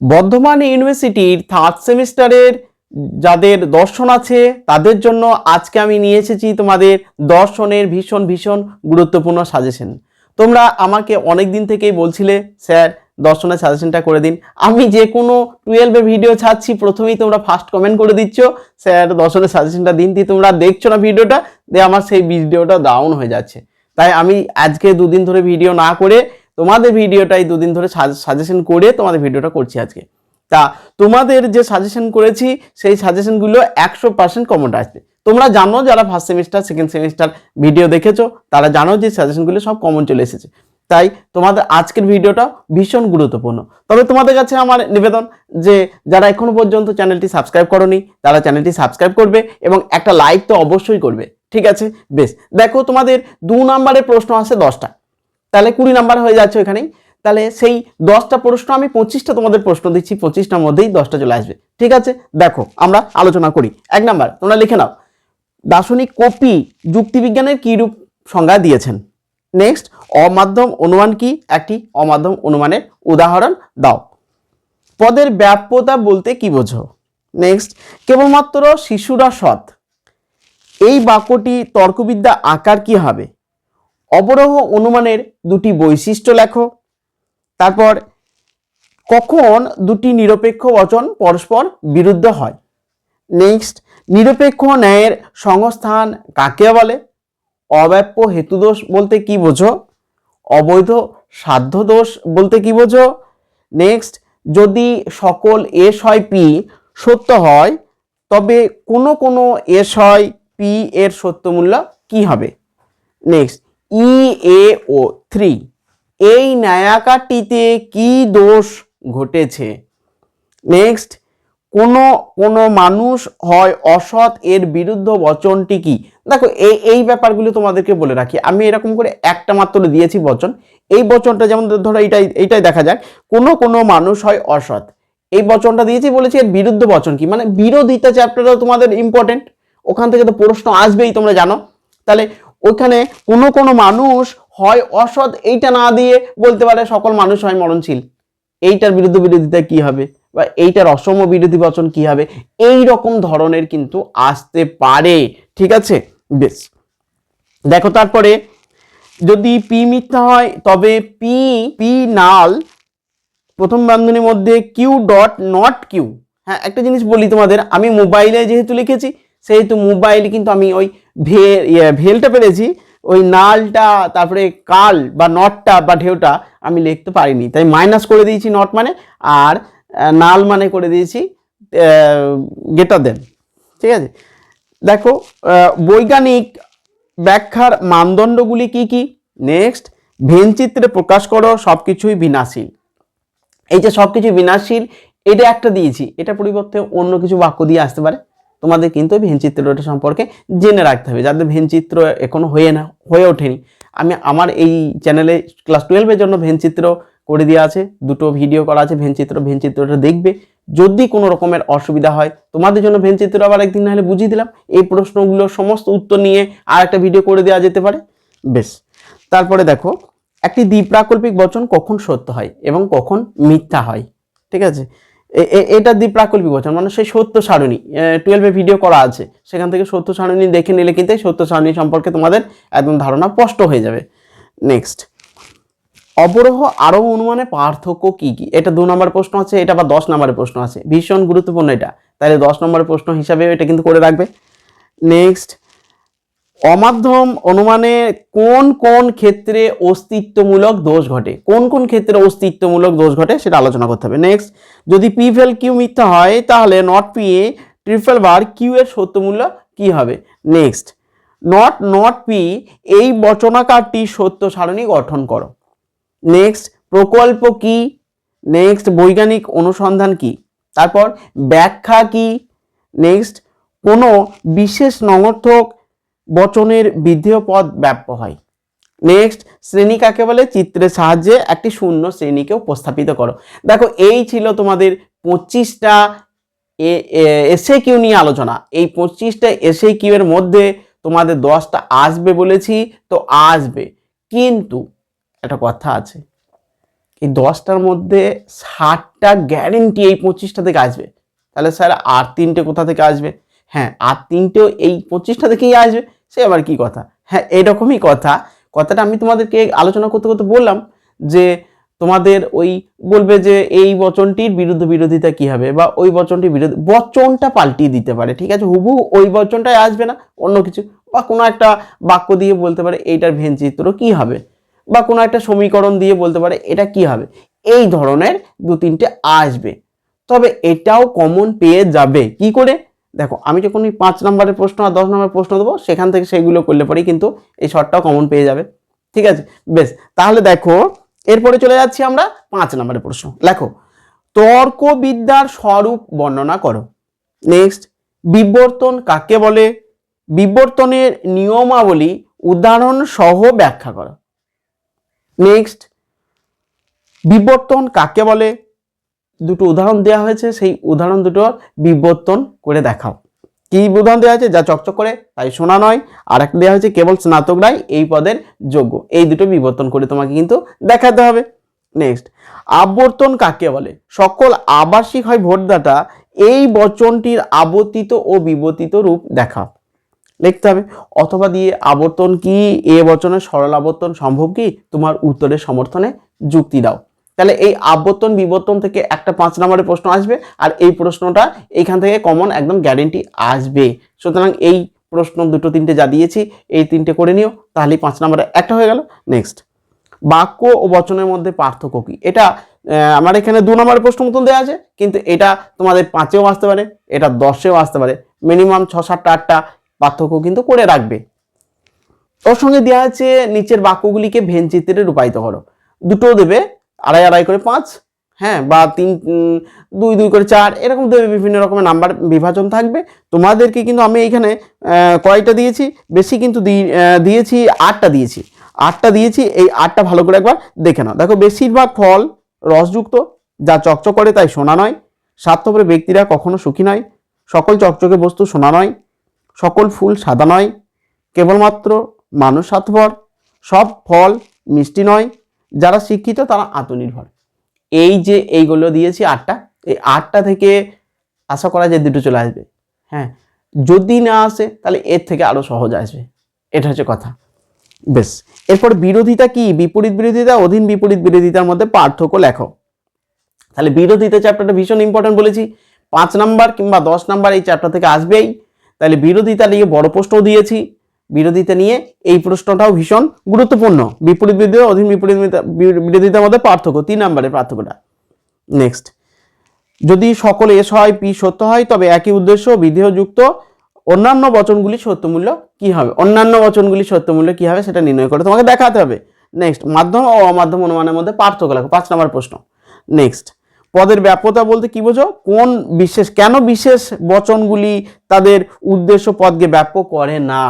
বর্ধমান ইউনিভার্সিটির থার্ড সেমিস্টারের যাদের দর্শন আছে, তাদের জন্য আজকে আমি নিয়ে এসেছি তোমাদের দর্শনের ভীষণ ভীষণ গুরুত্বপূর্ণ সাজেশন তোমরা আমাকে অনেক দিন থেকেই বলছিলে, স্যার, দর্শনের সাজেশনটা করে দিন। আমি যে কোনো টুয়েলভের ভিডিও ছাড়ছি, প্রথমেই তোমরা ফার্স্ট কমেন্ট করে দিচ্ছ, স্যার, দর্শনের সাজেশনটা দিন। দিয়ে তোমরা দেখছ না ভিডিওটা দিয়ে আমার সেই ভিডিওটা ডাউন হয়ে যাচ্ছে। তাই আমি আজকে দুদিন ধরে ভিডিও না করে তোমাদের ভিডিওটাই দুদিন ধরে সাজেশন করে তোমাদের ভিডিওটা করছি আজকে। তা তোমাদের যে সাজেশন করেছি, সেই সাজেশনগুলো একশো পার্সেন্ট কমন আসবে। তোমরা জানো যারা first semester second semester video দেখেছ, তারা জানো যে সাজেশনগুলো সব কমন চলে এসেছে। তাই তোমাদের আজকের ভিডিওটা ভীষণ গুরুত্বপূর্ণ। তবে তোমাদের কাছে আমার নিবেদন যে, যারা এখনও পর্যন্ত চ্যানেলটি সাবস্ক্রাইব করনি, তারা চ্যানেলটি সাবস্ক্রাইব করবে এবং একটা লাইক তো অবশ্যই করবে। ঠিক আছে? বেশ। দেখো তোমাদের দু নম্বরের প্রশ্ন আছে দশটা। তাহলে কুড়ি নাম্বার হয়ে যাচ্ছে ওইখানেই। তাহলে সেই দশটা প্রশ্ন, আমি পঁচিশটা তোমাদের প্রশ্ন দিচ্ছি, পঁচিশটার মধ্যেই দশটা চলে আসবে। ঠিক আছে? দেখো, আমরা আলোচনা করি। এক নাম্বার, তোমরা লিখে নাও। দার্শনিক কপি যুক্তিবিজ্ঞানের কী রূপ সংজ্ঞা দিয়েছেন? নেক্সট, অমাধ্যম অনুমান কি? একটি অমাধ্যম অনুমানের উদাহরণ দাও। পদের ব্যাপ্যতা বলতে কি বোঝো? নেক্সট, কেবলমাত্র শিশুরা সৎ। এই বাক্যটি তর্কবিদ্যা আকার কি হবে? অবরোহ অনুমানের দুটি বৈশিষ্ট্য লেখো। তারপর, কখন দুটি নিরপেক্ষ বচন পরস্পর বিরুদ্ধ হয়? নেক্সট নিরপেক্ষ ন্যায়ের সংস্থান কাকে বলে? অব্যাপ্য হেতুদোষ বলতে কি বোঝো? অবৈধ সাধ্য দোষ বলতে কি বোঝো? নেক্সট যদি সকল এস হয় পি সত্য হয়, তবে কোনো কোনো এস হয় পি এর সত্য মূল্য কি হবে? Next E A O three এই ন্যায়াকারটিতে কি দোষ ঘটেছে? নেক্সট কোনো কোনো মানুষ হয় অসৎ, এর বিরুদ্ধ বচনটি কি? দেখো, এই এই ব্যাপারগুলো তোমাদেরকে বলে রাখি। আমি এরকম করে একটা মাত্র দিয়েছি বচন। এই বচনটা যেমন ধরো এইটাই এইটাই দেখা যাক। কোনো কোনো মানুষ হয় অসৎ। এই বচনটা দিয়েছি বলেছি এর বিরুদ্ধ বচন কি? মানে বিরোধিতা চ্যাপ্টারও তোমাদের ইম্পর্টেন্ট ওখান থেকে তো প্রশ্ন আসবেই, তোমরা জানো। তাহলে ওখানে কোনো কোনো মানুষ হয় অসৎ, এইটা না দিয়ে বলতে পারে সকল মানুষ হয় মরণশীল। এইটার বিরুদ্ধে বিরোধিতা কি হবে? বা এইটার অসম বিরোধী বচন কি হবে? এই রকম ধরনের কিন্তু আসতে পারে। ঠিক আছে? বেশ। দেখো তারপরে, যদি পি মিথ্যা হয়, তবে পি পি নাল প্রথম বন্ধনীর মধ্যে কিউ ডট নট কিউ। হ্যাঁ একটা জিনিস বলি তোমাদের, আমি মোবাইলে যেহেতু লিখেছি সেহেতু মোবাইল কিন্তু আমি ওই ভে ইয়ে, ভেলটা পেরেছি। ওই নালটা তারপরে কাল বা নটটা বা ঢেউটা আমি লিখতে পারিনি। তাই মাইনাস করে দিয়েছি নট মানে আর নাল মানে করে দিয়েছি গেটার দেন। ঠিক আছে? দেখো বৈজ্ঞানিক ব্যাখ্যার মানদণ্ডগুলি কি কি? নেক্সট ভেনচিত্রে প্রকাশ করো সব কিছুই বিনাশীল। এই যে সব কিছু বিনাশীল এটা একটা দিয়েছি। এটা পরিবর্তে অন্য কিছু বাক্য দিয়ে আসতে পারে। তোমাদের কিন্তু এই ভেনচিত্রটা সম্পর্কে জেনে রাখতে হবে। যাদের ভেনচিত্র এখনও হয়ে না, হয়ে ওঠেনি, আমি আমার এই চ্যানেলে ক্লাস টুয়েলভের জন্য ভেনচিত্র করে দেওয়া আছে, দুটো ভিডিও করা আছে, ভেনচিত্র, ভেনচিত্রটা দেখবে। যদি কোনো রকমের অসুবিধা হয়, তোমাদের জন্য ভেনচিত্র আবার একদিন নাহলে বুঝিয়ে দিলাম, এই প্রশ্নগুলোর সমস্ত উত্তর নিয়ে আর একটা ভিডিও করে দেওয়া যেতে পারে। বেশ, তারপরে দেখো, একটি দ্বিপ্রাকল্পিক বচন কখন সত্য হয় এবং কখন মিথ্যা হয়, ঠিক আছে? এটা দ্বিপ্রাকল্পিক বচন মানে সেই সত্য সারণী টুয়েলভে ভিডিও করা আছে। সেখান থেকে সত্য সারণী দেখে নিলে কিন্তু সত্য সারণী সম্পর্কে তোমাদের একদম ধারণা স্পষ্ট হয়ে যাবে। নেক্সট অবরোহ আরোহ অনুমানে পার্থক্য কি কি? এটা দু নম্বর প্রশ্ন আছে, এটা আবার দশ নম্বরের প্রশ্ন আছে। ভীষণ গুরুত্বপূর্ণ এটা। তাহলে দশ নম্বরের প্রশ্ন হিসাবে এটা কিন্তু করে রাখবে। নেক্সট অমাধ্যম অনুমানে কোন কোন ক্ষেত্রে অস্তিত্বমূলক দোষ ঘটে? কোন কোন ক্ষেত্রে অস্তিত্বমূলক দোষ ঘটে সেটা আলোচনা করতে হবে। নেক্সট যদি পি ফেল কিউ মিথ্যা হয়, তাহলে not P A triple bar Q এর সত্যমূল্য কি হবে? নেক্সট নট নট পি এই বচনাকারটি সত্য সারণী গঠন করো। নেক্সট প্রকল্প কি? নেক্সট বৈজ্ঞানিক অনুসন্ধান কি? তারপর ব্যাখ্যা কি? নেক্সট কোনো বিশেষ নমর্থক বচনের বিধেয় পদ ব্যাপ্য হয়। নেক্সট শ্রেণি কাকে বলে? চিত্রের সাহায্যে একটি শূন্য শ্রেণীকে উপস্থাপিত করো। দেখো, এই ছিল তোমাদের পঁচিশটা এসে কিউ নিয়ে আলোচনা। এই পঁচিশটা এসে কিউ এর মধ্যে তোমাদের দশটা আসবে বলেছি, তো আসবে। কিন্তু একটা কথা আছে, এই দশটার মধ্যে ষাটটা গ্যারেন্টি এই পঁচিশটা থেকে আসবে। তাহলে স্যার, আর তিনটে কোথা থেকে আসবে? হ্যাঁ আর তিনটেও এই পঁচিশটা থেকেই আসবে। সে আবার কি কথা? হ্যাঁ এরকমই কথা। কথাটা আমি তোমাদেরকে আলোচনা করতে করতে বললাম যে তোমাদের ওই বলবে যে এই বচনটির বিরুদ্ধে বিরোধিতা কি হবে বা ওই বচনটির বিরোধী বচনটা পাল্টিয়ে দিতে পারে, ঠিক আছে? হুবু ওই বচনটাই আসবে না, অন্য কিছু। বা কোনো একটা বাক্য দিয়ে বলতে পারে, এইটার ভেনচিত্র কি হবে? বা কোনো একটা সমীকরণ দিয়ে বলতে পারে, এটা কি হবে? এই ধরনের দু তিনটে আসবে। তবে এটাও কমন পেয়ে যাবে। কি করে? দেখো, আমি যখন ওই পাঁচ নম্বরের প্রশ্ন আর দশ নম্বরের প্রশ্ন দেবো, সেখান থেকে সেগুলো করলে পরেই কিন্তু এই শর্টটাও কমন পেয়ে যাবে। ঠিক আছে? বেশ, তাহলে দেখো, এরপরে চলে যাচ্ছি আমরা পাঁচ নম্বরের প্রশ্ন। লেখো, তর্কবিদ্যার স্বরূপ বর্ণনা করো। নেক্সট বিবর্তন কাকে বলে? বিবর্তনের নিয়মাবলী উদাহরণ সহ ব্যাখ্যা করো। নেক্সট বিবর্তন কাকে বলে? দুটো উদাহরণ দেওয়া হয়েছে, সেই উদাহরণ দুটো বিবর্তন করে দেখাও। কি উদাহরণ দেওয়া হয়েছে? যা চকচক করে, তাই শোনা নয়। আর একটা দেওয়া হয়েছে, কেবল স্নাতকরাই এই পদের যোগ্য। এই দুটো বিবর্তন করে তোমাকে কিন্তু দেখাতে হবে। নেক্সট আবর্তন কাকে বলে? সকল আবাসিক হয় ভোটদাতা এই বচনটির আবর্তিত ও বিবর্তিত রূপ দেখাও। লিখতে হবে, অথবা দিয়ে আবর্তন কি? এ বচনের সরল আবর্তন সম্ভব কি? তোমার উত্তরের সমর্থনে যুক্তি দাও। তাহলে এই আবর্তন বিবর্তন থেকে একটা পাঁচ নম্বরের প্রশ্ন আসবে আর এই প্রশ্নটা এইখান থেকে কমন একদম গ্যারেন্টি আসবে। সুতরাং এই প্রশ্ন দুটো তিনটে যা দিয়েছি, এই তিনটে করে নিও, তাহলেই পাঁচ নম্বরে একটা হয়ে গেল। নেক্সট বাক্য ও বচনের মধ্যে পার্থক্য কি? এটা আমার এখানে দু নম্বরের প্রশ্ন মতন দেওয়া আছে, কিন্তু এটা তোমাদের পাঁচেও আসতে পারে, এটা দশেও আসতে পারে। মিনিমাম ছ, সাতটা, আটটা পার্থক্য কিন্তু করে রাখবে। ওর সঙ্গে দেওয়া আছে, নিচের বাক্যগুলিকে ভেনচিত্রে রূপায়িত করো। দুটো দেবে আড়াই আড়াই করে পাঁচ হ্যাঁ বা তিন দুই দুই করে চার, এরকম বিভিন্ন রকমের নাম্বার বিভাজন থাকবে। তোমাদেরকে কিন্তু আমি এইখানে কয়টা দিয়েছি? বেশি কিন্তু দিয়েছি, আটটা দিয়েছি। আটটা দিয়েছি, এই আটটা ভালো করে একবার দেখে নাও। দেখো, বেশিরভাগ ফল রসযুক্ত, যা চকচক করে তাই সোনা নয়। স্বার্থপরে ব্যক্তিরা কখনো সুখী নয়। সকল চকচকে বস্তু সোনা নয়। সকল ফুল সাদা নয়। কেবলমাত্র মানুষ স্বার্থপর। সব ফল মিষ্টি নয়। যারা শিক্ষিত, তারা আত্মনির্ভর। এই যে এইগুলো দিয়েছি আটটা, এই আটটা থেকে আশা করা যায় দুটো চলে আসবে। হ্যাঁ যদি না আসে, তাহলে এর থেকে আরও সহজ আসবে। এটা হচ্ছে কথা। বেশ, এরপর বিরোধিতা কি? বিপরীত বিরোধিতা, অধীন বিপরীত বিরোধিতার মধ্যে পার্থক্য লেখো। তাহলে বিরোধিতা চ্যাপ্টারটা ভীষণ ইম্পর্টেন্ট বলেছি। পাঁচ নাম্বার কিংবা দশ নাম্বার এই চ্যাপ্টার থেকে আসবেই। তাহলে বিরোধিতা নিয়ে বড় প্রশ্নও দিয়েছি। বিরোধিতা নিয়ে এই প্রশ্নটাও ভীষণ গুরুত্বপূর্ণ। বিপরীত বিরোধিতা অধীন বিপরীত বিরোধিতার মধ্যে পার্থক্য, তিন নম্বরের পার্থক্যটা। নেক্সট যদি সকল এস হয়, পি সত্য হয়, তবে একই উদ্দেশ্য, বিধেয়যুক্ত অন্যান্য বচনগুলি সত্যমূল্য কি হবে? অন্যান্য বচনগুলি সত্যমূল্য কি হবে সেটা নির্ণয় করে তোমাকে দেখাতে হবে। নেক্সট মাধ্যম ও অমাধ্যম অনুমানের মধ্যে পার্থক্য লাগবে পাঁচ নম্বর প্রশ্ন। নেক্সট পদের ব্যাপ্যতা বলতে কি বোঝো? কোন বিশেষ কেন বিশেষ বচনগুলি তাদের উদ্দেশ্য পদকে ব্যাপ্য করে না?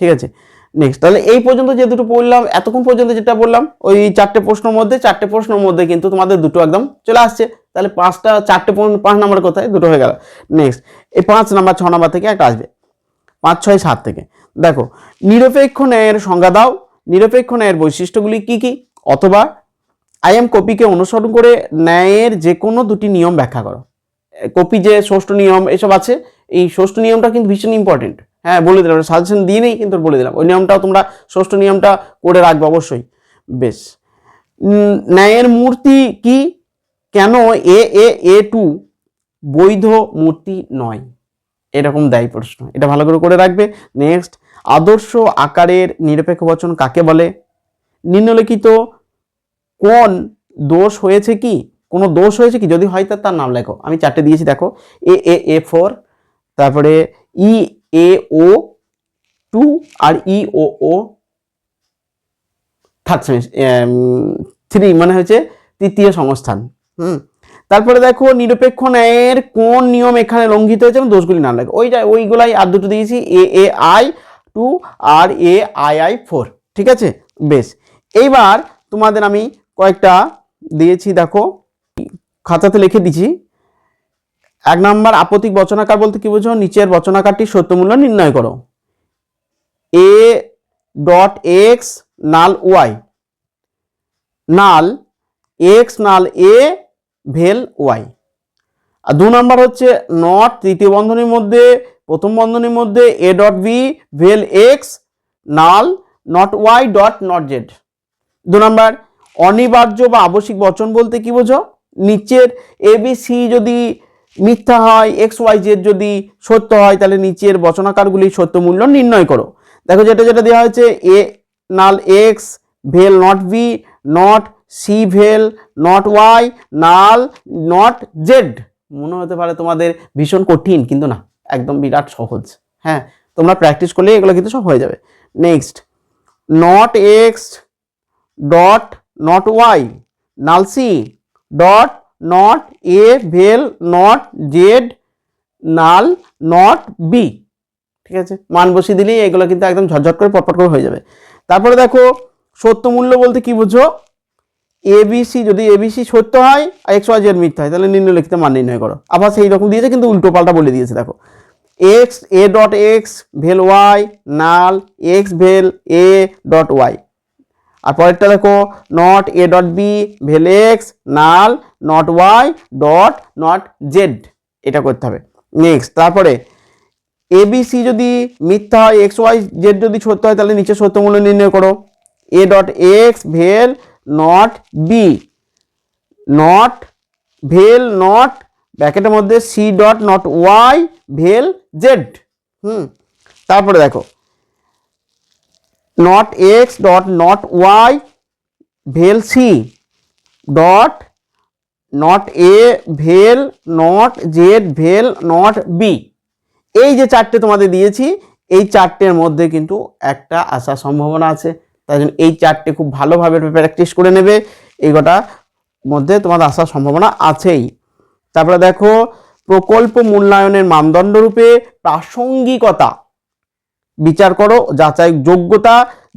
ঠিক আছে? নেক্সট তাহলে এই পর্যন্ত যে দুটো পড়লাম, এতক্ষণ পর্যন্ত যেটা বললাম, ওই চারটে প্রশ্নের মধ্যে, চারটে প্রশ্নের মধ্যে কিন্তু তোমাদের দুটো একদম চলে আসছে। তাহলে পাঁচটা, চারটে পাঁচ নাম্বার কোথায়? দুটো হয়ে গেল। নেক্সট এই পাঁচ নাম্বার, ছ নাম্বার থেকে একটা আসবে। পাঁচ, ছয়, সাত থেকে। দেখো নিরপেক্ষ ন্যায়ের সংজ্ঞা দাও। নিরপেক্ষ ন্যায়ের বৈশিষ্ট্যগুলি কি কি? অথবা আই এম কপিকে অনুসরণ করে ন্যায়ের যে কোনো দুটি নিয়ম ব্যাখ্যা করো। কপি যে ষষ্ঠ নিয়ম, এসব আছে। এই ষষ্ঠ নিয়মটা কিন্তু ভীষণ ইম্পর্টেন্ট হ্যাঁ বলে দিলাম সাজেশন দিয়ে নেই, কিন্তু বলে দিলাম। ওই নিয়মটাও তোমরা ষষ্ঠ নিয়মটা করে রাখবে অবশ্যই। বেশ। ন্যায়ের মূর্তি কি? কেন এ এ এ টু বৈধ মূর্তি নয়? এরকম দেয় প্রশ্ন। এটা ভালো করে করে রাখবে। নেক্সট আদর্শ আকারের নিরপেক্ষ বচন কাকে বলে? নিম্নলিখিত কোন দোষ হয়েছে কি? কোনো দোষ হয়েছে কি? যদি হয় তার নাম লেখো। আমি চারটে দিয়েছি, দেখো। এ এ এ ফোর তারপরে E A O two R E O O third three মানে হচ্ছে তৃতীয় সংস্থান। হুম। তারপরে দেখো নিরপেক্ষ ন্যায়ের কোন নিয়ম এখানে লঙ্ঘিত হয়েছে এবং দোষগুলি না লাগে। ওইটা ওইগুলাই আর দুটো দিয়েছি A A I two R A I I four ঠিক আছে? বেশ। এইবার তোমাদের আমি কয়েকটা দিয়েছি, দেখো। খাতাতে লিখে দিচ্ছি। এক নম্বর আপতিক বচনাকার বলতে কি বোঝো? নিচের বচনাকারটি সত্যমূল্য নির্ণয় করো। A dot X null Y null X null A well Y আর দু নম্বর হচ্ছে নট তৃতীয় বন্ধনীর মধ্যে, প্রথম বন্ধনীর মধ্যে A dot B vel X null not Y dot not Z দু নম্বর, অনিবার্য বা আবশ্যিক বচন বলতে কি বোঝো? নিচের এ বি সি যদি মিথ্যা হয় এক্স ওয়াই জেড যদি সত্য হয়, তাহলে নিচের বচনাকারগুলি সত্য মূল্য নির্ণয় করো। দেখো যেটা যেটা দেওয়া হয়েছে A null X vel not B not C vel not Y null not Z মনে হতে পারে তোমাদের ভীষণ কঠিন, কিন্তু না, একদম বিরাট সহজ। হ্যাঁ তোমরা প্র্যাকটিস করলে এগুলো কিন্তু সব হয়ে যাবে। Next not X dot not Y null C dot not A, vel, not Z, null, not B. ঠিক আছে? মান বসিয়ে দিলেই এগুলো কিন্তু একদম ঝটঝট করে, পটপট করে হয়ে যাবে। তারপরে দেখো, সত্য মূল্য বলতে কি বুঝো? এবিসি যদি এবিসি সত্য হয় আর এক্স ওয়াই জেড মিথ্যা হয়, তাহলে নিম্নলিখিত মান নির্ণয় করো। আবার সেই রকম দিয়েছে, কিন্তু উল্টো পাল্টা বলে দিয়েছে, দেখো। X A dot X vel Y null X vel A dot Y আর পরেরটা দেখো not A dot B vel X null not Y dot not Z এটা করতে হবে। নেক্সট তারপরে এ এবিসি যদি মিথ্যা হয় এক্স ওয়াই জেড যদি সত্য হয়, তাহলে নিচে সত্য মূল্য নির্ণয় করো। A dot X vel not B not vel not ব্র্যাকেটের মধ্যে C dot not Y vel Z হুম, তারপরে দেখো not X dot not Y vel C dot not A vel not Z vel not B এই যে চারটে তোমাদের দিয়েছি, এই চারটের মধ্যে কিন্তু একটা আসার সম্ভাবনা আছে। তাই জন্য এই চারটে খুব ভালোভাবে প্র্যাকটিস করে নেবে। এই কটা মধ্যে তোমাদের আসার সম্ভাবনা আছেই। তারপরে দেখো, প্রকল্প মূল্যায়নের মানদণ্ড রূপে প্রাসঙ্গিকতা। বিচার করো যাচাই যোগ্যতা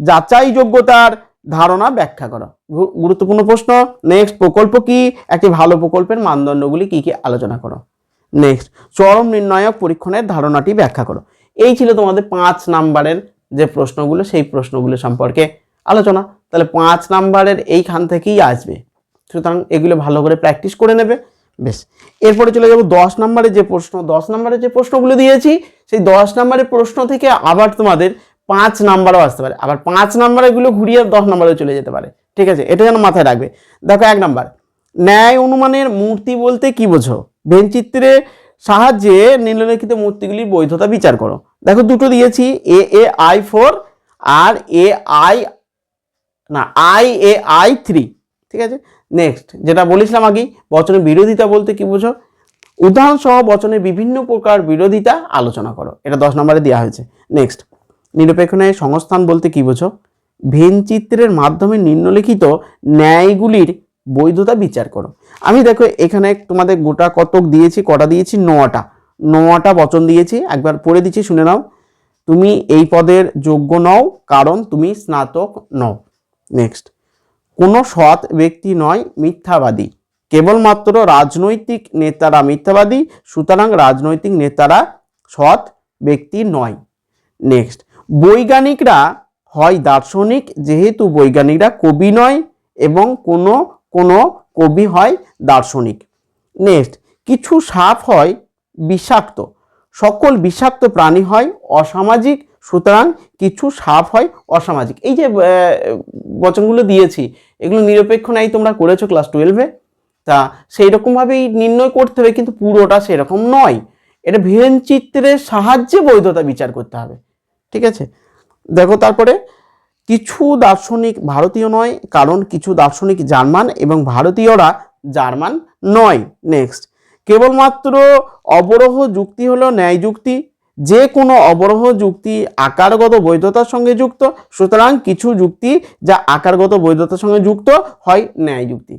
যাচাই যোগ্যতার ধারণা ব্যাখ্যা করো। গুরুত্বপূর্ণ প্রশ্ন নেক্সট প্রকল্প কি? একটি ভালো প্রকল্পের মানদণ্ডগুলি কি কি আলোচনা করো। নেক্সট চরম নির্ণায়ক পরীক্ষণের ধারণাটি ব্যাখ্যা করো। এই ছিল তোমাদের পাঁচ নাম্বারের যে প্রশ্নগুলো, সেই প্রশ্নগুলো সম্পর্কে আলোচনা। তাহলে পাঁচ নাম্বারের এইখান থেকেই আসবে। সুতরাং এগুলো ভালো করে প্র্যাকটিস করে নেবে। বেশ, এরপরে চলে যাব দশ নম্বরের যে প্রশ্ন। দশ নম্বরের যে প্রশ্নগুলো দিয়েছি, সেই দশ নম্বরের প্রশ্ন থেকে আবার তোমাদের পাঁচ নাম্বারও আসতে পারে। আবার পাঁচ নাম্বারগুলো ঘুরিয়ে দশ নম্বরে চলে যেতে পারে। ঠিক আছে? এটা যেন মাথায় রাখবে। দেখো এক নাম্বার। ন্যায় অনুমানের মূর্তি বলতে কি বোঝো? ভেনচিত্রের সাহায্যে নিম্নলিখিত মূর্তিগুলির বৈধতা বিচার করো। দেখো দুটো দিয়েছি। এ এ, আই ফোর আর এ, আই, না, আই, এ, আই থ্রি। ঠিক আছে? নেক্সট, যেটা বলেছিলাম আগেই বচনের বিরোধিতা বলতে কি বোঝো? উদাহরণ সহ বচনের বিভিন্ন প্রকার বিরোধিতা আলোচনা করো। এটা দশ নম্বরে দেওয়া হয়েছে। নেক্সট। নিরপেক্ষ ন্যায় সংস্থান বলতে কি বোঝো? ভেনচিত্রের মাধ্যমে নিম্নলিখিত ন্যায়গুলির বৈধতা বিচার করো। আমি দেখো এখানে তোমাদের গোটা কতক দিয়েছি, কটা দিয়েছি? নটা। নটা বচন দিয়েছি। একবার পড়ে দিচ্ছি, শুনে নাও। তুমি এই পদের যোগ্য নও, কারণ তুমি স্নাতক নও। নেক্সট। কোনো সৎ ব্যক্তি নয়, মিথ্যাবাদী। কেবলমাত্র রাজনৈতিক নেতারা মিথ্যাবাদী, সুতরাং রাজনৈতিক নেতারা সৎ ব্যক্তি নয়। নেক্সট। বৈজ্ঞানিকরা হয় দার্শনিক, যেহেতু বৈজ্ঞানিকরা কবি নয় এবং কোনো কোনো কবি হয় দার্শনিক। নেক্সট কিছু সাপ হয় বিষাক্ত। সকল বিষাক্ত প্রাণী হয় অসামাজিক, সুতরাং কিছু সাপ হয় অসামাজিক। এই যে বচনগুলো দিয়েছি, এগুলো নিরপেক্ষ নাই, তোমরা করেছ ক্লাস টুয়েলভে তা সেই রকমভাবেই নির্ণয় করতে হবে, কিন্তু পুরোটা সেরকম নয়। এটা ভেন চিত্রের সাহায্যে বৈধতা বিচার করতে হবে। ঠিক আছে? দেখো তারপরে, কিছু দার্শনিক ভারতীয় নয়, কারণ কিছু দার্শনিক জার্মান এবং ভারতীয়রা জার্মান নয়। নেক্সট কেবলমাত্র অবরোহ যুক্তি হলো ন্যায় যুক্তি, যে কোনো অবরোহ যুক্তি আকারগত বৈধতার সঙ্গে যুক্ত, সুতরাং কিছু যুক্তি যা আকারগত বৈধতার সঙ্গে যুক্ত হয় ন্যায় যুক্তি।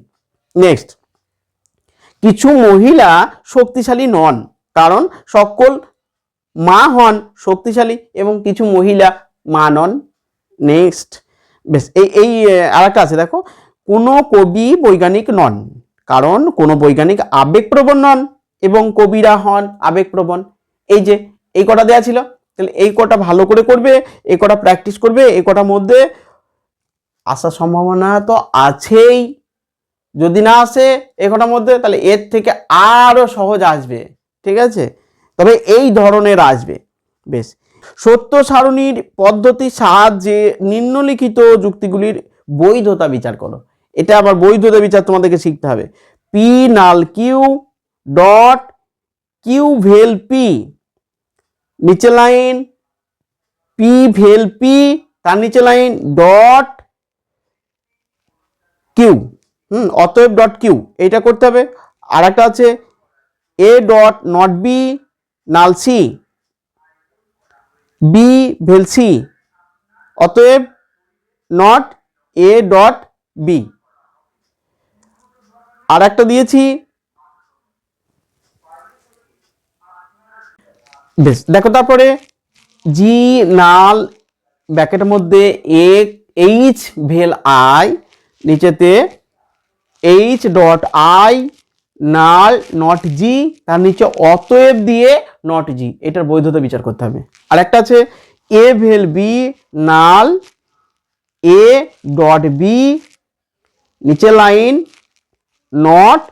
নেক্সট কিছু মহিলা শক্তিশালী নন, কারণ সকল মা হন শক্তিশালী এবং কিছু মহিলা মা নন। নেক্সট বেশ, এই এই আরেকটা আছে, দেখো। কোনো কবি বৈজ্ঞানিক নন, কারণ কোনো বৈজ্ঞানিক আবেগপ্রবণ নন এবং কবিরা হন আবেগপ্রবণ। এই যে, এই কটা দেয়া ছিল, তাহলে এই কটা ভালো করে করবে, এই কটা প্র্যাকটিস করবে, এই কটার মধ্যে আসার সম্ভাবনা তো আছেই। যদি না আসে এ কটার মধ্যে, তাহলে এর থেকে আরও সহজ আসবে, ঠিক আছে? তবে এই ধরনের আসবে। বেশ। সত্য সারণীর পদ্ধতির সাহায্যে নিম্নলিখিত যুক্তিগুলির বৈধতা বিচার করো। এটা আবার বৈধতা বিচার তোমাদেরকে শিখতে হবে। পি নাল Q dot Q vel P নিচে লাইন পি ভেল পি তার নিচে লাইন ডট কিউ হুম, অতএব ডট কিউ এইটা করতে হবে। আর একটা আছে এ ডট নট বি নাল সি বি ভেল সি, অতএব নট এ ডট বি আর একটা দিয়েছি। বেশ, দেখো তারপরে জি নাল ব্যাকেটের মধ্যে এ এইচ ভেল আই নিচেতে H dot I null not G তার নিচে অতএব দিয়ে নট জি এটার বৈধতা বিচার করতে হবে। আর একটা আছে A well B null A dot B নিচে line not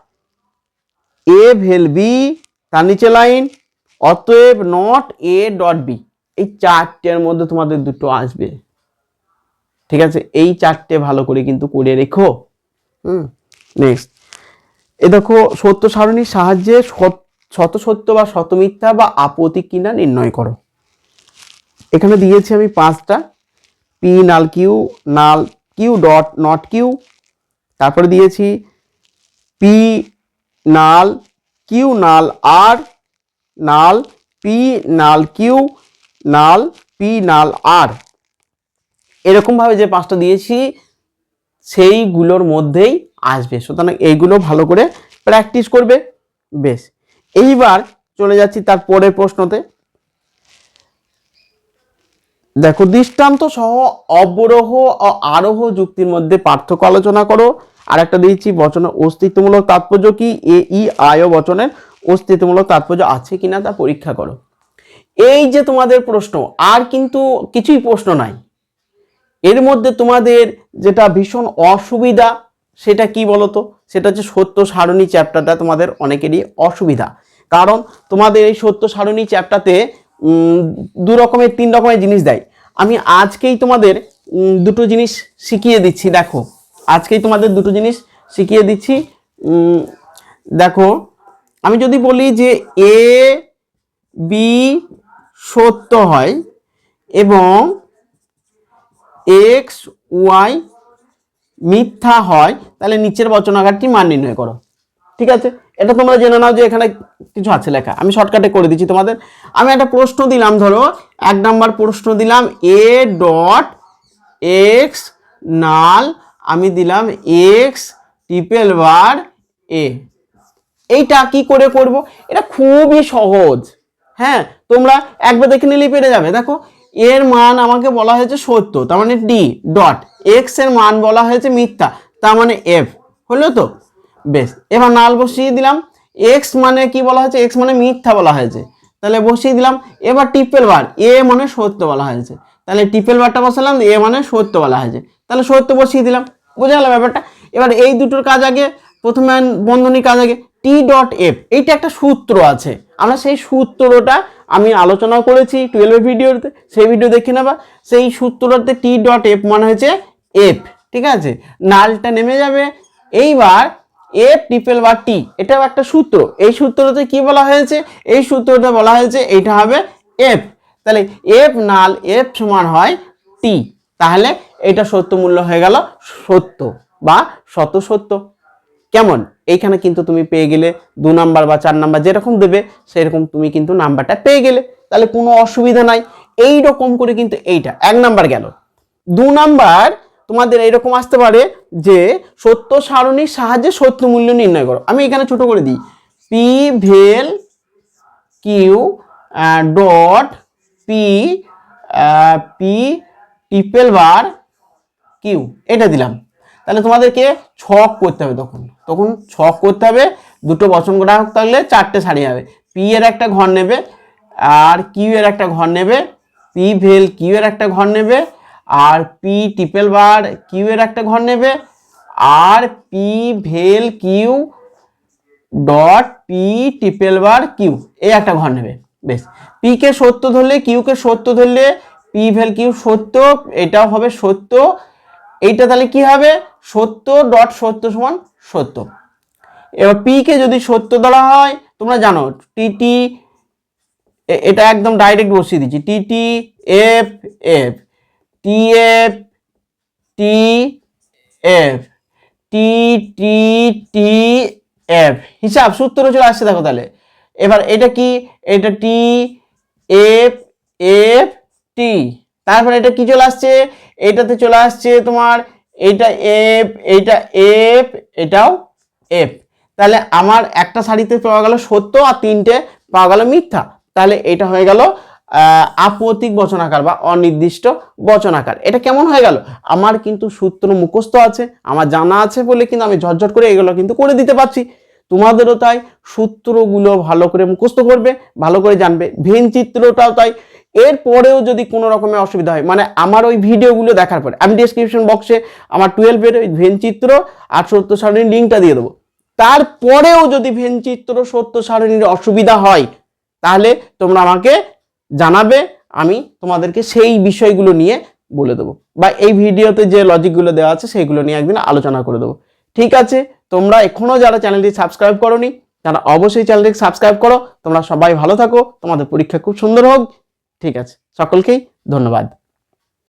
A vel B তার নিচে লাইন, অতএব নট এ ডট বি এই চারটের মধ্যে তোমাদের দুটো আসবে। ঠিক আছে, এই চারটে ভালো করে কিন্তু করে রেখো। হুম নেক্সট এ দেখো, সত্য সারণীর সাহায্যে শত সত্য বা শত মিথ্যা বা আপত্তি কিনা নির্ণয় করো। এখানে দিয়েছি আমি পাঁচটা। P null Q null Q dot not Q তারপরে দিয়েছি পি নাল কিউ নাল আর নাল পি নাল কিউ নাল পি নাল আর এরকমভাবে যে পাঁচটা দিয়েছি, সেইগুলোর মধ্যেই আসবে। সুতরাং এইগুলো ভালো করে প্র্যাকটিস করবে। বেশ। এইবার চলে যাচ্ছি তার পরের প্রশ্নতে। দেখো, দৃষ্টান্ত সহ অবরোহ ও আরোহ যুক্তির মধ্যে পার্থক্য আলোচনা করো। আর একটা দিয়েছি, বচনের অস্তিত্বমূলক তাৎপর্য কি? এ, ই, আয় বচনের অস্তিত্বমূলক তাৎপর্য আছে কিনা তা পরীক্ষা করো। এই যে তোমাদের প্রশ্ন, আর কিন্তু কিছুই প্রশ্ন নাই। এর মধ্যে তোমাদের যেটা ভীষণ অসুবিধা সেটা কি বলতো? সেটা হচ্ছে সত্য সারণী চ্যাপ্টারটা তোমাদের অনেকেরই অসুবিধা। কারণ তোমাদের এই সত্য সারণী চ্যাপ্টারতে দু রকমের, তিন রকমের জিনিস দেয়। আমি আজকেই তোমাদের দুটো জিনিস শিখিয়ে দিচ্ছি, দেখো। আজকেই তোমাদের দুটো জিনিস শিখিয়ে দিচ্ছি দেখো। আমি যদি বলি যে এ, বি সত্য হয় এবং এক্স, ওয়াই মিথ্যা হয়, তাহলে নিচের বচনাগারটি মান নির্ণয় করো। ঠিক আছে? এটা তোমরা জেনে নাও যে এখানে কিছু আছে লেখা। আমি শর্টকাটে করে দিচ্ছি তোমাদের। আমি একটা প্রশ্ন দিলাম, ধরো, এক নাম্বার প্রশ্ন দিলাম এ ডট এক্স নাল আমি দিলাম এক্স ট্রিপল বার এ এইটা কি করে করব? এটা খুবই সহজ। হ্যাঁ তোমরা একবার দেখে নিলেই পেরে যাবে। দেখো এর মান আমাকে বলা হয়েছে সত্য তার মানে ডি ডট এক্সের মান বলা হয়েছে মিথ্যা, তার মানে এফ হলো তো? বেশ, এবার নাল বসিয়ে দিলাম এক্স মানে কি বলা হয়েছে? এক্স মানে মিথ্যা বলা হয়েছে, তাহলে বসিয়ে দিলাম, এবার টিপেল বার এ মানে সত্য বলা হয়েছে, তাহলে টিপেল বারটা বসালাম এ মানে সত্য বলা হয়েছে, তাহলে সত্য বসিয়ে দিলাম, বোঝা গেল ব্যাপারটা? এবার এই দুটোর কাজ আগে প্রথমে বন্ধনী কাজ আগে। টি ডট এফ এইটা একটা সূত্র আছে। আমরা সেই সূত্রটা আমি আলোচনা করেছি টুয়েলভের ভিডিওতে, সেই ভিডিও দেখে নেবা। সেই সূত্রটাতে টি ডট এফ মানে হচ্ছে এফ ঠিক আছে? নালটা নেমে যাবে। এইবার এফ ট্রিপল বা টি এটাও একটা সূত্র। এই সূত্রতে কি বলা হয়েছে? এই সূত্রতে বলা হয়েছে এইটা হবে এফ তাহলে এফ নাল এফ সমান হয় টি তাহলে এটা সত্য মূল্য হয়ে গেল সত্য বা শত সত্য। কেমন? এইখানে কিন্তু তুমি পেয়ে গেলে দু নাম্বার বা চার নাম্বার যেরকম দেবে, সেরকম তুমি কিন্তু নাম্বারটা পেয়ে গেলে। তাহলে কোনো অসুবিধা নাই। এই রকম করে কিন্তু এইটা, এক নাম্বার গেল। দু নাম্বার, তোমাদের এরকম আসতে পারে যে সত্য সারণীর সাহায্যে সত্য মূল্য নির্ণয় করো। আমি এখানে ছোট করে দিই। P vel Q dot P P triple bar Q এটা দিলাম। তাহলে তোমাদেরকে ছক করতে হবে তখন। তখন ছক করতে হবে, দুটো বচন গ্রাহক থাকলে চারটে সারি যাবে পি এর একটা ঘর নেবে, আর কিউ এর একটা ঘর নেবে পি ভেল কিউ এর একটা ঘর নেবে, আর পি টিপেল বার কিউ এর একটা ঘর নেবে, আর P vel Q dot P triple bar Q এই একটা ঘর নেবে। বেশ। পি কে সত্য ধরলে কিউ কে সত্য ধরলে পি ভেল কিউ সত্য, এটাও হবে সত্য। এইটা তাহলে কি হবে? সত্য ডট সত্য সমান সত্য এবার পি কে যদি সত্য ধরা হয়, তোমরা জানো টিটি এটা একদম ডাইরেক্ট বসিয়ে দিচ্ছি। TT F F T F T F T T T F হিসাব, সূত্র চলে আসছে দেখো তাহলে। এবার এটা কি? এটা টি এফ এফ টি তারপরে এটা কি চলে আসছে? এটাতে চলে আসছে তোমার, এটা এফ এটা এফ এটাও এফ তাহলে আমার একটা শাড়িতে পাওয়া গেল সত্য আর তিনটে পাওয়া গেল মিথ্যা। তাহলে এটা হয়ে গেল আপতিক বচনাকার বা অনির্দিষ্ট বচনাকার। এটা কেমন হয়ে গেল? আমার কিন্তু সূত্র মুখস্থ আছে, আমার জানা আছে বলে কিন্তু আমি ঝটঝট করে এগুলো কিন্তু করে দিতে পারছি। তোমাদেরও তাই সূত্রগুলো ভালো করে মুখস্থ করবে, ভালো করে জানবে। ভেন চিত্রটাও তাই এরপরেও যদি কোনো রকমের অসুবিধা হয় মানে আমার ওই ভিডিওগুলো দেখার পরে, আমি ডিসক্রিপশন বক্সে আমার টুয়েলভের ওই ভেন চিত্র আর সত্য সারণীর লিঙ্কটা দিয়ে দেবো। তারপরেও যদি ভেন চিত্র সত্য সারণীর অসুবিধা হয়, তাহলে তোমরা আমাকে জানাবে, আমি তোমাদেরকে সেই বিষয়গুলো নিয়ে বলে দেবো। বা এই ভিডিওতে যে লজিকগুলো দেওয়া আছে, সেইগুলো নিয়ে একদিন আলোচনা করে দেবো। ঠিক আছে, তোমরা এখনও যারা চ্যানেলটি সাবস্ক্রাইব করনি, তারা অবশ্যই চ্যানেলটি সাবস্ক্রাইব করো। তোমরা সবাই ভালো থাকো। তোমাদের পরীক্ষা খুব সুন্দর হোক। ঠিক আছে। সকলকেই ধন্যবাদ।